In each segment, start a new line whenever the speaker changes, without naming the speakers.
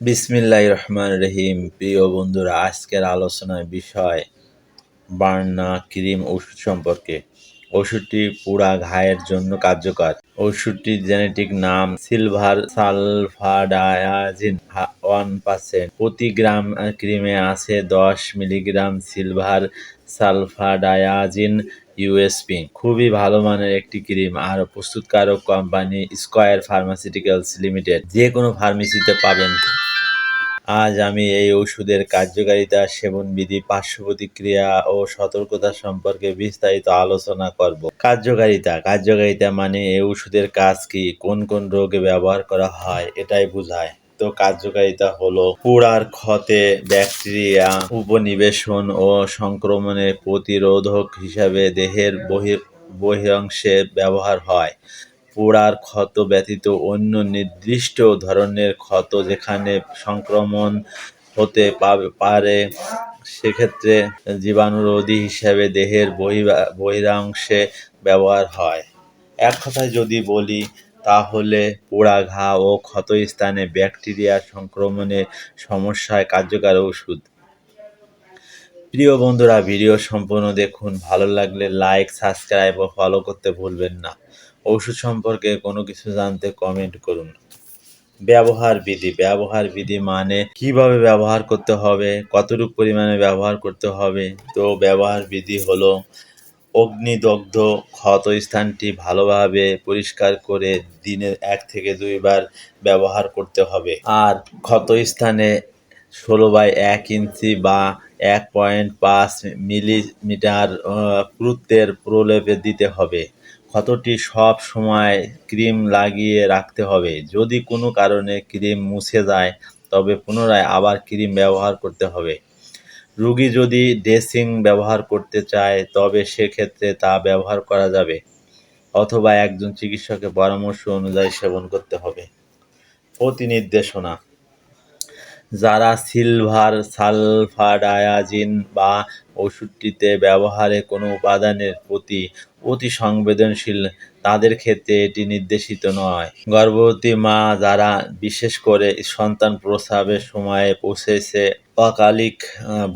বিসমিল্লাহ রহমান রহিম। প্রিয় বন্ধুরা, আজকের আলোচনার বিষয় বার্না ক্রিম ওষুধ সম্পর্কে। ওষুধটি পুরা ঘায়ের জন্য কার্যকর। ওষুধটির জেনেটিক নাম সিলভার সালফাডায়াজিন। One percent. প্রতি গ্রাম ক্রিমে আছে দশ মিলিগ্রাম সিলভার সালফাডায়াজিন ইউএসপি। খুবই ভালো মানের একটি ক্রিম। আর প্রস্তুতকারক কোম্পানি স্কয়ার ফার্মাসিউটিক্যালস লিমিটেড। যে কোনো ফার্মেসিতে পাবেন। আজ আমি এই ওষুধের কার্যকারিতা, সেবনবিধি পার্শ্ব প্রতিক্রিয়া ও সতর্কতা সম্পর্কে বিস্তারিত আলোচনা করব। কার্যকারিতা। কার্যকারিতা মানে এই ওষুধের কাজ কি? কোন কোন রোগে ব্যবহার করা হয়? এটাই বোঝায়। তো কার্যকারিতা হলো পুরার ক্ষতে ব্যাকটেরিয়া উপনিবেশন ও সংক্রমণের প্রতিরোধক হিসাবে দেহের বহি বহিরাংশে ব্যবহার হয়। পোড়ার ক্ষত ব্যতীত অন্য নির্দিষ্ট ধরনের ক্ষত যেখানে সংক্রমণ হতে পারে, সেক্ষেত্রে জীবাণুরোধী হিসাবে দেহের বহিরাংশে ব্যবহার হয়। এক কথায় যদি বলি, তাহলে পোড়া ঘা ও ক্ষতস্থানে ব্যাকটেরিয়া সংক্রমণের সমস্যায় কার্যকর ওষুধ। প্রিয় বন্ধুরা, ভিডিও সম্পূর্ণ দেখুন। ভালো লাগলে লাইক, সাবস্ক্রাইব ও ফলো করতে ভুলবেন না। ওষুধ সম্পর্কে কোনো কিছু জানতে কমেন্ট করুন। ব্যবহার বিধি ব্যবহার বিধি মানে কীভাবে ব্যবহার করতে হবে, কতটুকু পরিমাণে ব্যবহার করতে হবে। তো ব্যবহার বিধি হলো অগ্নিদগ্ধ ক্ষত স্থানটি ভালোভাবে পরিষ্কার করে দিনে এক থেকে দুইবার ব্যবহার করতে হবে। আর ক্ষত স্থানে ষোলো বাই এক ইঞ্চি বা এক পয়েন্ট পাঁচ মিলিমিটার পুরুত্বের প্রলেপে দিতে হবে। ক্ষতটি সব সময় ক্রিম লাগিয়ে রাখতে হবে। যদি কোনো কারণে ক্রিম মুছে যায়, তবে পুনরায় আবার ক্রিম ব্যবহার করতে হবে। রুগী যদি ড্রেসিং ব্যবহার করতে চায়, তবে সেক্ষেত্রে তা ব্যবহার করা যাবে, অথবা একজন চিকিৎসকের পরামর্শ অনুযায়ী সেবন করতে হবে। প্রতি নির্দেশনা যারা সিলভার সালফাডায়াজিন বা ওষুধটিতে ব্যবহারে কোনো উপাদানের প্রতি অতি সংবেদনশীল, তাদের ক্ষেত্রে এটি নির্দেশিত নয়। গর্ভবতী মা যারা বিশেষ করে সন্তান প্রসাবের সময়ে পৌঁছেছে অকালিক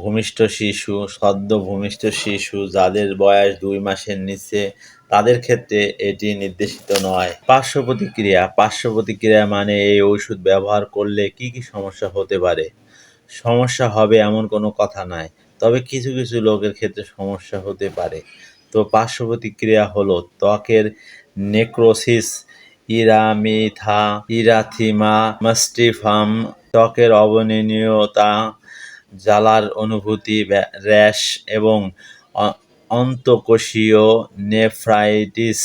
ভূমিষ্ঠ শিশু, সদ্য ভূমিষ্ঠ শিশু, যাদের বয়স দুই মাসের নিচে, তাদের ক্ষেত্রে এটি নির্দেশিত নয়। পার্শ্ব প্রতিক্রিয়া পার্শ্ব প্রতিক্রিয়া মানে এই ওষুধ ব্যবহার করলে কি কি সমস্যা হতে পারে? সমস্যা হবে এমন কোনো কথা নাই তবে কিছু কিছু লোকের ক্ষেত্রে সমস্যা হতে পারে। তো পার্শ্ব প্রতিক্রিয়া হলো ত্বকের নেক্রোসিস, ইরামিথা, ইরাথিমা, মাস্টিফাম, ত্বকের অবনীয়তা জ্বালার অনুভূতি র্যাশ এবং অন্তকোষীয় নেফ্রাইটিস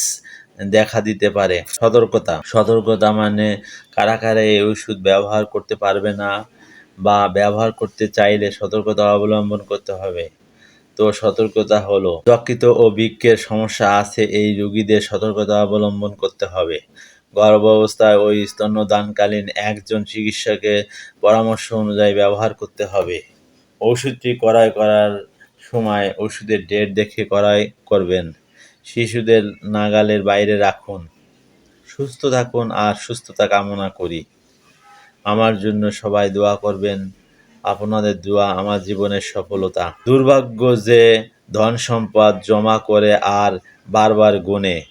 দেখা দিতে পারে। সতর্কতা। সতর্কতা মানে কারা কারা এই ওষুধ ব্যবহার করতে পারবে না বা ব্যবহার করতে চাইলে সতর্কতা অবলম্বন করতে হবে। তো সতর্কতা হলো যকৃত ও বৃক্ষের সমস্যা আছে, এই রোগীদের সতর্কতা অবলম্বন করতে হবে। গর্ভ অবস্থায় ওই স্তন্যদানকালীন একজন চিকিৎসকের পরামর্শ অনুযায়ী ব্যবহার করতে হবে। ওষুধটি ক্রয় করার সময় ওষুধের ডেট দেখে ক্রয় করবেন। শিশুদের নাগালের বাইরে রাখুন। সুস্থ থাকুন আর সুস্থতা কামনা করি। আমার জন্য সবাই দোয়া করবেন। আপনাদের দোয়া আমার জীবনের সফলতা। দুর্ভাগ্য যে ধন সম্পদ জমা করে আর বারবার গুনে,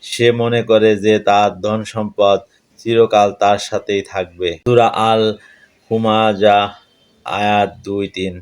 সে মনে করে যে তার ধন সম্পদ চিরকাল তার সাথেই থাকবে। সুরা আল হুমাজা আয়াত দুই তিন।